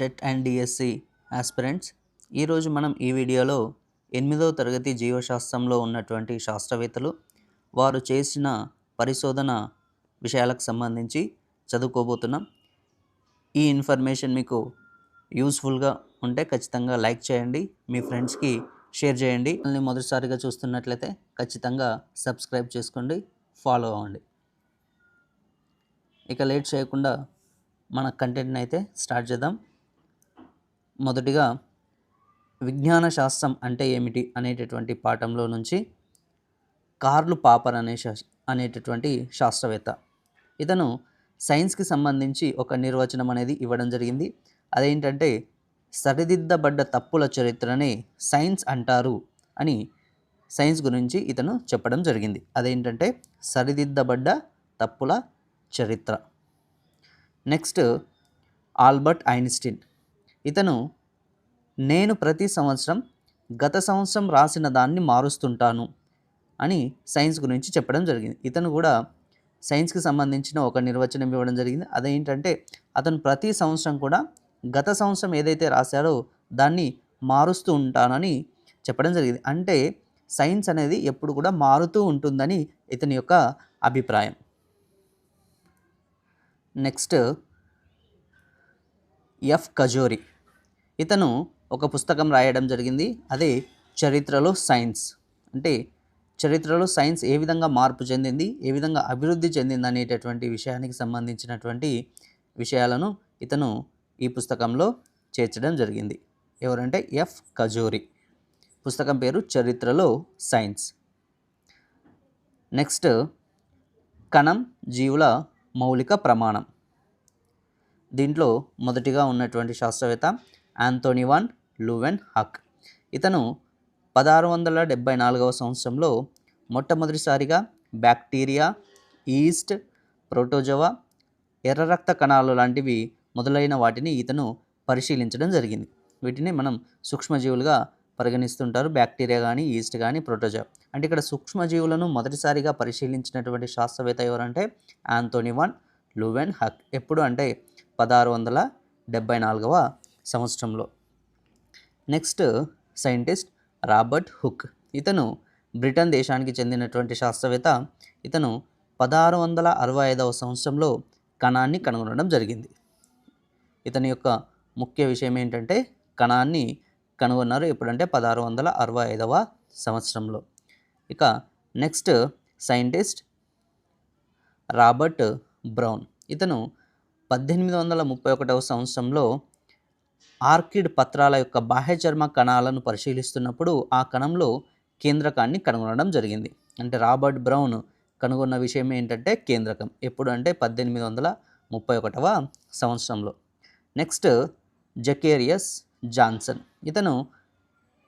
TET and DSC aspirants. ఈరోజు మనం ఈ వీడియోలో ఎనిమిదవ తరగతి జీవశాస్త్రంలో ఉన్నటువంటి శాస్త్రవేత్తలు వారు చేసిన పరిశోధన విషయాలకు సంబంధించి చదువుకోబోతున్నాం. ఈ ఇన్ఫర్మేషన్ మీకు యూస్ఫుల్గా ఉంటే ఖచ్చితంగా లైక్ చేయండి మీ ఫ్రెండ్స్కి షేర్ చేయండి. మిమ్మల్ని మొదటిసారిగా చూస్తున్నట్లయితే ఖచ్చితంగా సబ్స్క్రైబ్ చేసుకోండి ఫాలో అవ్వండి. ఇక లేట్ చేయకుండా మన కంటెంట్ని అయితే స్టార్ట్ చేద్దాం. మొదటిగా విజ్ఞాన శాస్త్రం అంటే ఏమిటి అనేటటువంటి పాఠంలో నుంచి కార్లు పాపర్ అనే అనేటటువంటి శాస్త్రవేత్త. ఇతను సైన్స్కి సంబంధించి ఒక నిర్వచనం అనేది ఇవ్వడం జరిగింది. అదేంటంటే సరిదిద్దబడ్డ తప్పుల చరిత్రనే సైన్స్ అంటారు అని సైన్స్ గురించి ఇతను చెప్పడం జరిగింది. అదేంటంటే సరిదిద్దబడ్డ తప్పుల చరిత్ర. Next Albert Einstein. ఇతను నేను ప్రతి సంవత్సరం గత సంవత్సరం రాసిన దాన్ని మారుస్తుంటాను అని సైన్స్ గురించి చెప్పడం జరిగింది. ఇతను కూడా సైన్స్కి సంబంధించిన ఒక నిర్వచనం ఇవ్వడం జరిగింది. అదేంటంటే అతను ప్రతి సంవత్సరం కూడా గత సంవత్సరం ఏదైతే రాశాడో దాన్ని మారుస్తూ ఉంటానని చెప్పడం జరిగింది. అంటే సైన్స్ అనేది ఎప్పుడు కూడా మారుతూ ఉంటుందని ఇతని యొక్క అభిప్రాయం. Next F Cajori. ఇతను ఒక పుస్తకం రాయడం జరిగింది. అదే చరిత్రలో సైన్స్. అంటే చరిత్రలో సైన్స్ ఏ విధంగా మార్పు చెందింది ఏ విధంగా అభివృద్ధి చెందింది అనేటటువంటి విషయానికి సంబంధించినటువంటి విషయాలను ఇతను ఈ పుస్తకంలో చేర్చడం జరిగింది. ఎవరంటే ఎఫ్ కజోరి. పుస్తకం పేరు చరిత్రలో సైన్స్. నెక్స్ట్ కణం జీవుల మౌలిక ప్రమాణం. దీంట్లో మొదటిగా ఉన్నటువంటి శాస్త్రవేత్త ఆంథోనివాన్ లూవెన్ హక్. ఇతను పదహారు వందల డెబ్బై నాలుగవ సంవత్సరంలో మొట్టమొదటిసారిగా బ్యాక్టీరియా ఈస్ట్ ప్రోటోజోవా ఎర్ర రక్త కణాలు లాంటివి మొదలైన వాటిని ఇతను పరిశీలించడం జరిగింది. వీటిని మనం సూక్ష్మజీవులుగా పరిగణిస్తుంటారు. బ్యాక్టీరియా కానీ ఈస్ట్ కానీ ప్రోటోజా అంటే ఇక్కడ సూక్ష్మజీవులను మొదటిసారిగా పరిశీలించినటువంటి శాస్త్రవేత్త ఎవరంటే యాంతోనివాన్ లూవెన్ హక్. ఎప్పుడు అంటే పదహారు వందల డెబ్బై నాలుగవ సంవత్సరంలో. Next scientist Robert Hooke. ఇతను బ్రిటన్ దేశానికి చెందినటువంటి శాస్త్రవేత్త. ఇతను పదహారు వందల అరవై ఐదవ సంవత్సరంలో కణాన్ని కనుగొనడం జరిగింది. ఇతని యొక్క ముఖ్య విషయం ఏంటంటే కణాన్ని కనుగొన్నారు ఎప్పుడంటే పదహారు వందల అరవై ఐదవ సంవత్సరంలో. ఇక నెక్స్ట్ సైంటిస్ట్ రాబర్ట్ బ్రౌన్. ఇతను పద్దెనిమిది వందల ముప్పై ఒకటవ సంవత్సరంలో ఆర్కిడ్ పత్రాల యొక్క బాహ్యచర్మ కణాలను పరిశీలిస్తున్నప్పుడు ఆ కణంలో కేంద్రకాన్ని కనుగొనడం జరిగింది. అంటే రాబర్ట్ బ్రౌన్ కనుగొన్న విషయం ఏంటంటే కేంద్రకం. ఎప్పుడు అంటే పద్దెనిమిది వందల ముప్పై ఒకటవ సంవత్సరంలో. Next Zacharias Janssen. ఇతను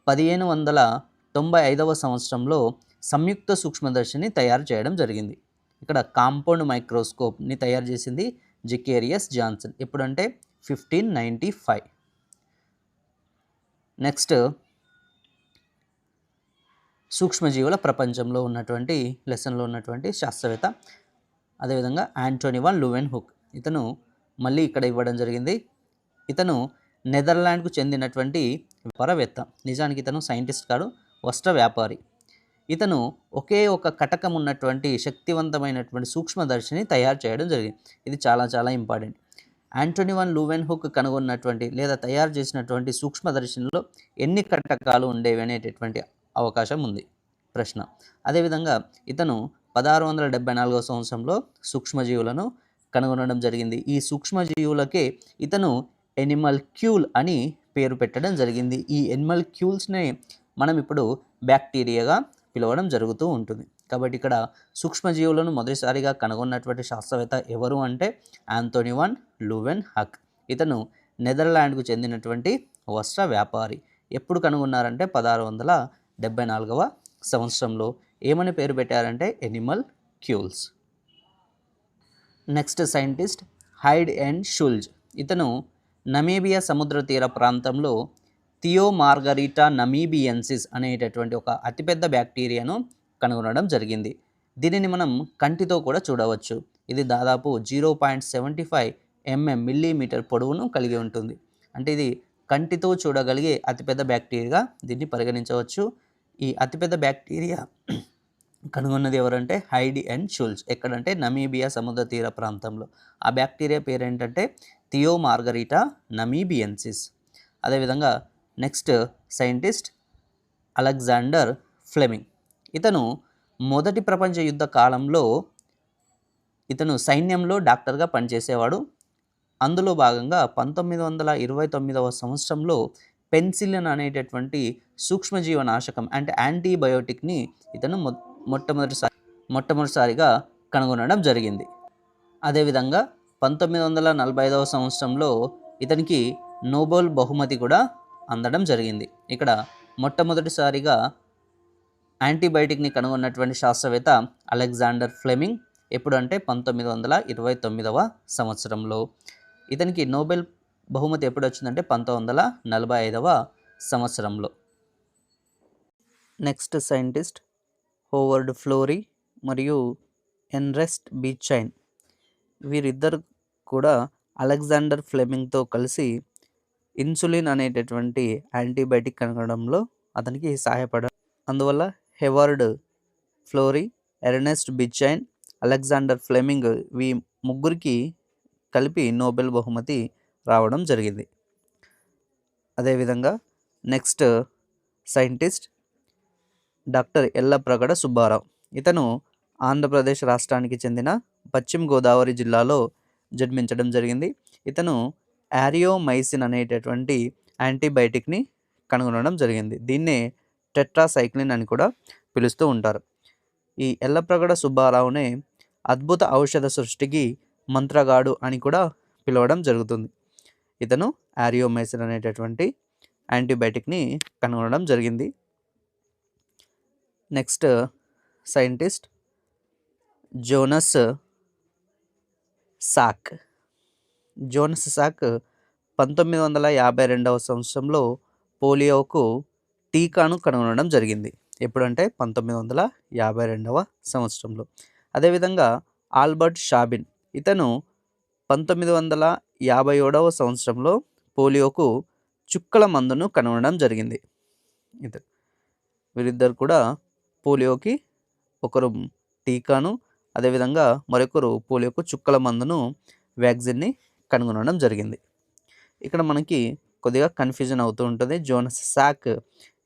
పదిహేను వందల తొంభై ఐదవ సంవత్సరంలో సంయుక్త సూక్ష్మదర్శిని తయారు చేయడం జరిగింది. ఇక్కడ కాంపౌండ్ మైక్రోస్కోప్ని తయారు చేసింది జకేరియస్ జాన్సన్. ఎప్పుడంటే ఫిఫ్టీన్ నైంటీ ఫైవ్. నెక్స్ట్ సూక్ష్మజీవుల ప్రపంచంలో ఉన్నటువంటి లెసన్లో ఉన్నటువంటి శాస్త్రవేత్త అదేవిధంగా యాంటోనివాన్ లూవెన్ హుక్. ఇతను మళ్ళీ ఇక్కడ ఇవ్వడం జరిగింది. ఇతను నెదర్లాండ్కు చెందినటువంటి వ్యాపారవేత్త. నిజానికి ఇతను సైంటిస్ట్ కాడు వస్త్ర వ్యాపారి. ఇతను ఒకే ఒక కటకం ఉన్నటువంటి శక్తివంతమైనటువంటి సూక్ష్మదర్శిని తయారు చేయడం జరిగింది. ఇది చాలా చాలా ఇంపార్టెంట్. ఆంటోనివన్ లూవెన్ హుక్ కనుగొన్నటువంటి లేదా తయారు చేసినటువంటి సూక్ష్మదర్శినిలో ఎన్ని కటకాలు ఉండేవి అనేటటువంటి అవకాశం ఉంది. ప్రశ్న. అదేవిధంగా ఇతను పదహారు వందల డెబ్బై నాలుగో సంవత్సరంలో సూక్ష్మజీవులను కనుగొనడం జరిగింది. ఈ సూక్ష్మజీవులకే ఇతను ఎనిమల్ క్యూల్ అని పేరు పెట్టడం జరిగింది. ఈ ఎనిమల్ క్యూల్స్నే మనం ఇప్పుడు బ్యాక్టీరియాగా పిలవడం జరుగుతూ ఉంటుంది. కాబట్టి ఇక్కడ సూక్ష్మజీవులను మొదటిసారిగా కనుగొన్నటువంటి శాస్త్రవేత్త ఎవరు అంటే ఆంథోనివాన్ లూవెన్ హక్. ఇతను నెదర్లాండ్కు చెందినటువంటి వస్త్ర వ్యాపారి. ఎప్పుడు కనుగొన్నారంటే పదహారు వందల డెబ్బై నాలుగవ సంవత్సరంలో. ఏమని పేరు పెట్టారంటే animalcules. Next scientist Heide and Schulz. ఇతను నమీబియా సముద్ర తీర ప్రాంతంలో థియో మార్గరిటా నమీబియన్సిస్ అనేటటువంటి ఒక అతిపెద్ద బ్యాక్టీరియాను కనుగొనడం జరిగింది. దీనిని మనం కంటితో కూడా చూడవచ్చు. ఇది దాదాపు zero point seventy five MM millimetre పొడవును కలిగి ఉంటుంది. అంటే ఇది కంటితో చూడగలిగే అతిపెద్ద బ్యాక్టీరియా దీన్ని పరిగణించవచ్చు. ఈ అతిపెద్ద బ్యాక్టీరియా కనుగొన్నది ఎవరంటే హైడి అండ్ షుల్స్ ఎక్కడంటే నమీబియా సముద్ర తీర ప్రాంతంలో. ఆ బ్యాక్టీరియా పేరు ఏంటంటే థియో మార్గరీటా నమీబియన్సిస్. అదేవిధంగా నెక్స్ట్ సైంటిస్ట్ అలెగ్జాండర్ ఫ్లెమింగ్. ఇతను మొదటి ప్రపంచ యుద్ధ కాలంలో ఇతను సైన్యంలో డాక్టర్గా పనిచేసేవాడు. అందులో భాగంగా పంతొమ్మిది వందల ఇరవై తొమ్మిదవ సంవత్సరంలో పెన్సిలిన్ అనేటటువంటి సూక్ష్మజీవనాశకం అంటే యాంటీబయోటిక్ని ఇతను మొ మొట్టమొదటిసారి మొట్టమొదటిసారిగా కనుగొనడం జరిగింది. అదేవిధంగా పంతొమ్మిది వందల నలభై ఐదవ సంవత్సరంలో ఇతనికి నోబెల్ బహుమతి కూడా అందడం జరిగింది. ఇక్కడ మొట్టమొదటిసారిగా యాంటీబయాటిక్ని కనుగొన్నటువంటి శాస్త్రవేత్త అలెగ్జాండర్ ఫ్లెమింగ్ ఎప్పుడంటే పంతొమ్మిది వందల ఇరవై తొమ్మిదవ సంవత్సరంలో. ఇతనికి నోబెల్ బహుమతి ఎప్పుడు వచ్చిందంటే పంతొమ్మిది వందల నలభై ఐదవ సంవత్సరంలో. నెక్స్ట్ సైంటిస్ట్ హోవర్డ్ ఫ్లోరీ మరియు ఎన్రెస్ట్ బీచైన్ వీరిద్దరు కూడా అలెగ్జాండర్ ఫ్లెమింగ్తో కలిసి ఇన్సులిన్ అనేటటువంటి యాంటీబయాటిక్ కనుగొనడంలో అతనికి సహాయపడ అందువల్ల Howard Florey Ernest B Chain Alexander Fleming we ముగ్గురికి కలిపి నోబెల్ బహుమతి రావడం జరిగింది. అదేవిధంగా next scientist doctor Yellapragada Subbarao. ఇతను ఆంధ్రప్రదేశ్ రాష్ట్రానికి చెందిన పశ్చిమ గోదావరి జిల్లాలో జన్మించడం జరిగింది. ఇతను యారియోమైసిన్ అనేటటువంటి యాంటీబయాటిక్ని కనుగొనడం జరిగింది. దీన్నే టెట్రాసైక్లిన్ అని కూడా పిలుస్తూ ఉంటారు. ఈ ఎల్లప్రగడ సుబ్బారావునే అద్భుత ఔషధ సృష్టికి మంత్రగాడు అని కూడా పిలవడం జరుగుతుంది. ఇతను యారియోమైసిన్ అనేటటువంటి యాంటీబయాటిక్ని కనుగొనడం జరిగింది. Next scientist Jonas Salk. Jonas Salk పంతొమ్మిది వందల యాభై రెండవ సంవత్సరంలో పోలియోకు టీకాను కనుగొనడం జరిగింది. ఎప్పుడంటే పంతొమ్మిది వందల యాభై రెండవ సంవత్సరంలో. అదేవిధంగా ఆల్బర్ట్ షాబిన్ ఇతను పంతొమ్మిది వందల యాభై ఏడవ సంవత్సరంలో పోలియోకు చుక్కల మందును కనుగొనడం జరిగింది. ఇతను వీరిద్దరు కూడా పోలియోకి ఒకరు టీకాను అదేవిధంగా మరొకరు పోలియోకు చుక్కల మందును వ్యాక్సిన్ని కనుగొనడం జరిగింది. ఇక్కడ మనకి కొద్దిగా కన్ఫ్యూజన్ అవుతూ ఉంటుంది. జోనస్ శాక్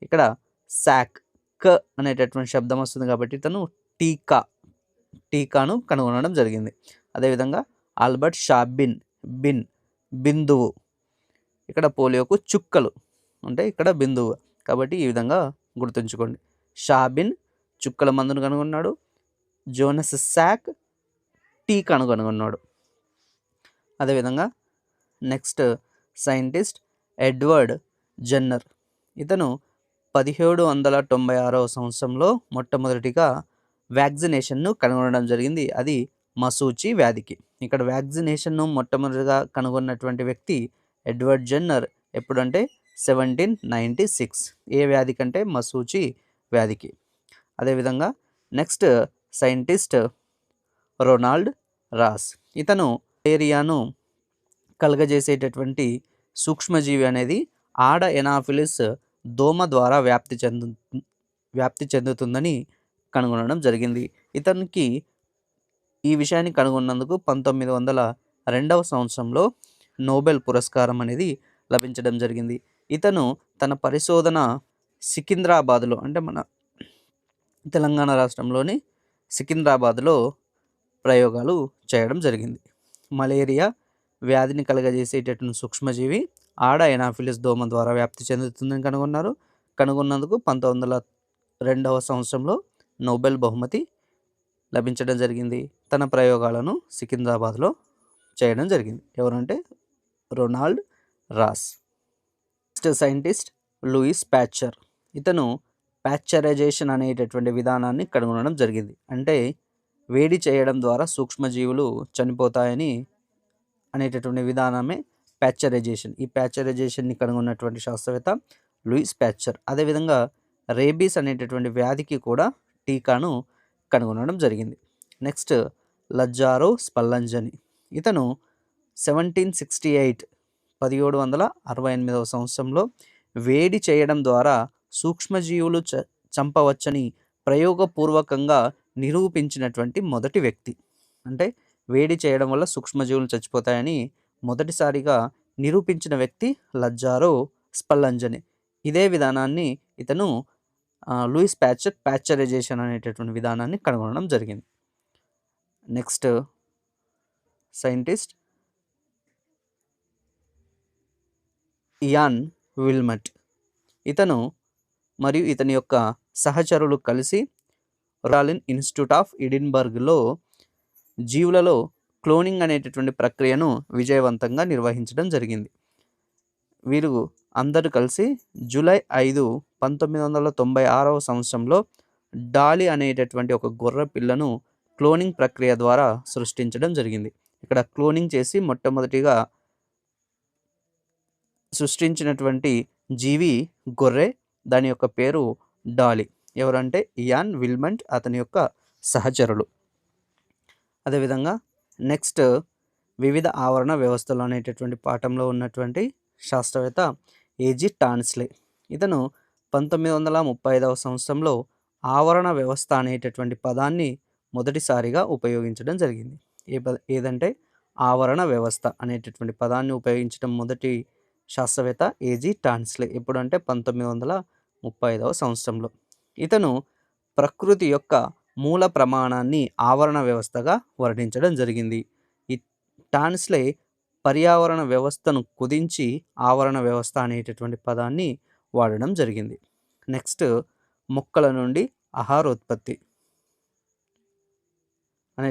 ఇక్కడ శాక్ క అనేటటువంటి శబ్దం వస్తుంది కాబట్టి తను టీకా టీకాను కనుగొనడం జరిగింది. అదేవిధంగా ఆల్బర్ట్ షాబిన్ బిన్ బిందువు ఇక్కడ పోలియోకు చుక్కలు అంటే ఇక్కడ బిందువు కాబట్టి ఈ విధంగా గుర్తుంచుకోండి. షాబిన్ చుక్కల మందును కనుగొన్నాడు జోనస్ శాక్ టీకాను కనుగొన్నాడు. అదేవిధంగా నెక్స్ట్ సైంటిస్ట్ ఎడ్వర్డ్ జన్నర్. ఇతను పదిహేడు వందల తొంభై ఆరవ సంవత్సరంలో మొట్టమొదటిగా వ్యాక్సినేషన్ను కనుగొనడం జరిగింది. అది మసూచి వ్యాధికి. ఇక్కడ వ్యాక్సినేషన్ను మొట్టమొదటిగా కనుగొన్నటువంటి వ్యక్తి ఎడ్వర్డ్ జన్నర్ ఎప్పుడంటే సెవెంటీన్ నైంటీ సిక్స్. ఏ వ్యాధి కంటే మసూచి వ్యాధికి. అదేవిధంగా నెక్స్ట్ సైంటిస్ట్ రొనాల్డ్ రాస్. ఇతను ఏరియాను కలగజేసేటటువంటి సూక్ష్మజీవి అనేది ఆడ ఎనాఫిలిస్ దోమ ద్వారా వ్యాప్తి చెందు వ్యాప్తి చెందుతుందని కనుగొనడం జరిగింది. ఇతనికి ఈ విషయాన్ని కనుగొన్నందుకు పంతొమ్మిది వందల రెండవ సంవత్సరంలో నోబెల్ పురస్కారం అనేది లభించడం జరిగింది. ఇతను తన పరిశోధన సికింద్రాబాద్లో అంటే మన తెలంగాణ రాష్ట్రంలోని సికింద్రాబాద్లో ప్రయోగాలు చేయడం జరిగింది. మలేరియా వ్యాధిని కలగజేసేటటువంటి సూక్ష్మజీవి ఆడ ఎనాఫిలిస్ దోమ ద్వారా వ్యాప్తి చెందుతుందని కనుగొన్నారు. కనుగొన్నందుకు పంతొమ్మిది వందల రెండవ సంవత్సరంలో నోబెల్ బహుమతి లభించడం జరిగింది. తన ప్రయోగాలను సికింద్రాబాద్లో చేయడం జరిగింది. ఎవరంటే Ronald Ross. Scientist Louis Pasteur. ఇతను ప్యాచరైజేషన్ అనేటటువంటి విధానాన్ని కనుగొనడం జరిగింది. అంటే వేడి చేయడం ద్వారా సూక్ష్మజీవులు చనిపోతాయని అనేటటువంటి విధానమే ప్యాచరైజేషన్. ఈ ప్యాచరైజేషన్ని కనుగొన్నటువంటి శాస్త్రవేత్త లూయిస్ ప్యాచర్. అదేవిధంగా రేబీస్ అనేటటువంటి వ్యాధికి కూడా టీకాను కనుగొనడం జరిగింది. Next Lazzaro Spallanzani. ఇతను సెవెంటీన్ సిక్స్టీ ఎయిట్ పదిహేడు వందల అరవై ఎనిమిదవ సంవత్సరంలో వేడి చేయడం ద్వారా సూక్ష్మజీవులు చ చంపవచ్చని ప్రయోగపూర్వకంగా నిరూపించినటువంటి మొదటి వ్యక్తి. అంటే వేడి చేయడం వల్ల సూక్ష్మజీవులు చచ్చిపోతాయని మొదటిసారిగా నిరూపించిన వ్యక్తి లజ్జారో స్పల్లంజని. ఇదే విధానాన్ని ఇతను లూయిస్ ప్యాచర్ ప్యాచరైజేషన్ అనేటటువంటి విధానాన్ని కనుగొనడం జరిగింది. Next scientist Ian Wilmut. ఇతను మరియు ఇతని యొక్క సహచరులు కలిసి రాలిన్ ఇన్స్టిట్యూట్ ఆఫ్ ఇడిన్బర్గ్లో జీవులలో క్లోనింగ్ అనేటటువంటి ప్రక్రియను విజయవంతంగా నిర్వహించడం జరిగింది. వీరు అందరూ కలిసి జూలై ఐదు పంతొమ్మిది వందల తొంభై ఆరవ సంవత్సరంలో డాలి అనేటటువంటి ఒక గొర్రె పిల్లను క్లోనింగ్ ప్రక్రియ ద్వారా సృష్టించడం జరిగింది. ఇక్కడ క్లోనింగ్ చేసి మొట్టమొదటిగా సృష్టించినటువంటి జీవి గొర్రె దాని యొక్క పేరు డాలి. ఎవరంటే ఇయాన్ విల్మంట్ అతని యొక్క సహచరులు. అదేవిధంగా నెక్స్ట్ వివిధ ఆవరణ వ్యవస్థలు అనేటటువంటి పాఠంలో ఉన్నటువంటి శాస్త్రవేత్త ఏజీ టాన్స్లే. ఇతను పంతొమ్మిది వందల ముప్పై ఐదవ సంవత్సరంలో ఆవరణ వ్యవస్థ అనేటటువంటి పదాన్ని మొదటిసారిగా ఉపయోగించడం జరిగింది. ఏ పద ఏదంటే ఆవరణ వ్యవస్థ అనేటటువంటి పదాన్ని ఉపయోగించడం మొదటి శాస్త్రవేత్త ఏజీ టాన్స్లే. ఎప్పుడంటే పంతొమ్మిది వందల ముప్పై ఐదవ సంవత్సరంలో. ఇతను ప్రకృతి యొక్క మూల ప్రమాణాన్ని ఆవరణ వ్యవస్థగా వర్ణించడం జరిగింది. ఈ టాన్స్లే పర్యావరణ వ్యవస్థను కుదించి ఆవరణ వ్యవస్థ అనేటటువంటి పదాన్ని వాడడం జరిగింది. నెక్స్ట్ మొక్కల నుండి ఆహారోత్పత్తి అనే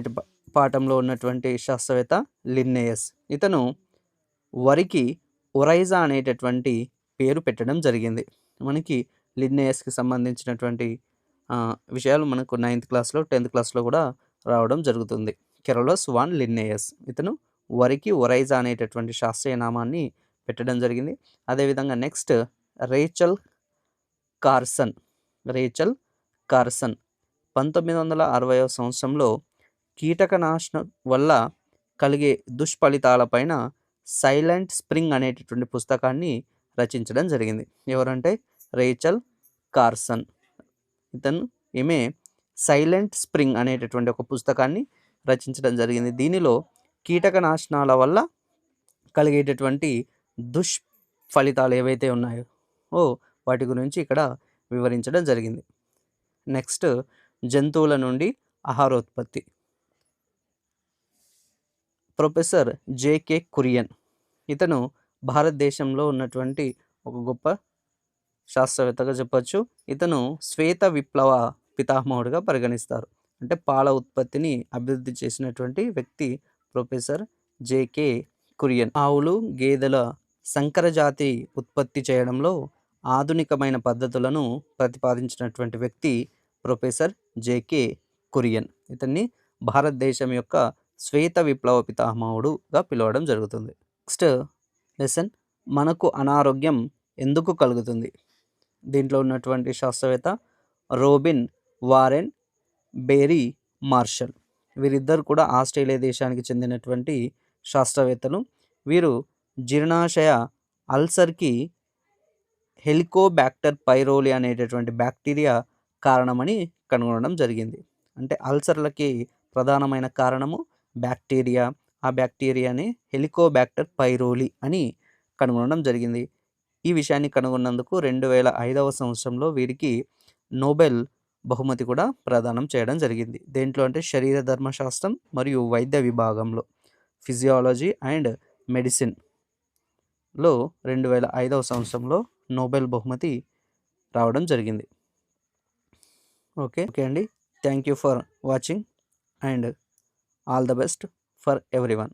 పాఠంలో ఉన్నటువంటి శాస్త్రవేత్త లిన్నేయస్. ఇతను వరికి ఒరైజా అనేటటువంటి పేరు పెట్టడం జరిగింది. మనకి లిన్నేయస్కి సంబంధించినటువంటి విషయాలు మనకు నైన్త్ క్లాస్లో టెన్త్ క్లాస్లో కూడా రావడం జరుగుతుంది. Carolus von Linnaeus. ఇతను వరికి ఒరైజా అనేటటువంటి శాస్త్రీయ నామాన్ని పెట్టడం జరిగింది. అదేవిధంగా next Rachel Carson. Rachel Carson. పంతొమ్మిది వందల అరవయో సంవత్సరంలో కీటకనాశనం వల్ల కలిగే దుష్ఫలితాలపైన సైలెంట్ స్ప్రింగ్ అనేటటువంటి పుస్తకాన్ని రచించడం జరిగింది. ఎవరంటే రేచల్ కార్సన్. ఇతను ఈమె సైలెంట్ స్ప్రింగ్ అనేటటువంటి ఒక పుస్తకాన్ని రచించడం జరిగింది. దీనిలో కీటకనాశనాల వల్ల కలిగేటటువంటి దుష్ ఫలితాలు ఏవైతే ఉన్నాయో ఓ వాటి గురించి ఇక్కడ వివరించడం జరిగింది. నెక్స్ట్ జంతువుల నుండి ఆహారోత్పత్తి. Professor JK Kurian. ఇతను భారతదేశంలో ఉన్నటువంటి ఒక గొప్ప శాస్త్రవేత్తగా చెప్పచ్చు. ఇతను శ్వేత విప్లవ పితామహుడిగా పరిగణిస్తారు. అంటే పాల ఉత్పత్తిని అభివృద్ధి చేసినటువంటి వ్యక్తి ప్రొఫెసర్ జేకే కురియన్. ఆవులు గేదెల సంకరజాతి ఉత్పత్తి చేయడంలో ఆధునికమైన పద్ధతులను ప్రతిపాదించినటువంటి వ్యక్తి ప్రొఫెసర్ జేకే కురియన్. ఇతన్ని భారతదేశం యొక్క శ్వేత విప్లవ పితామహుడుగా పిలవడం జరుగుతుంది. నెక్స్ట్ లెసన్ మనకు అనారోగ్యం ఎందుకు కలుగుతుంది? దీంట్లో ఉన్నటువంటి శాస్త్రవేత్త రోబిన్ వారెన్ బేరీ మార్షల్. వీరిద్దరు కూడా ఆస్ట్రేలియా దేశానికి చెందినటువంటి శాస్త్రవేత్తలు. వీరు జీర్ణాశయ అల్సర్కి హెలికోబ్యాక్టర్ పైరోలి అనేటటువంటి బ్యాక్టీరియా కారణమని కనుగొనడం జరిగింది. అంటే అల్సర్లకి ప్రధానమైన కారణము బ్యాక్టీరియా. ఆ బ్యాక్టీరియాని హెలికోబ్యాక్టర్ పైరోలి అని కనుగొనడం జరిగింది. ఈ విషయాన్ని కనుగొన్నందుకు రెండు వేల ఐదవ సంవత్సరంలో వీరికి నోబెల్ బహుమతి కూడా ప్రదానం చేయడం జరిగింది. దేంట్లో అంటే శరీర ధర్మశాస్త్రం మరియు వైద్య విభాగంలో ఫిజియాలజీ అండ్ మెడిసిన్లో రెండు వేల ఐదవ సంవత్సరంలో నోబెల్ బహుమతి రావడం జరిగింది. ఓకే. ఓకే అండి. Thank you for watching and all the best for everyone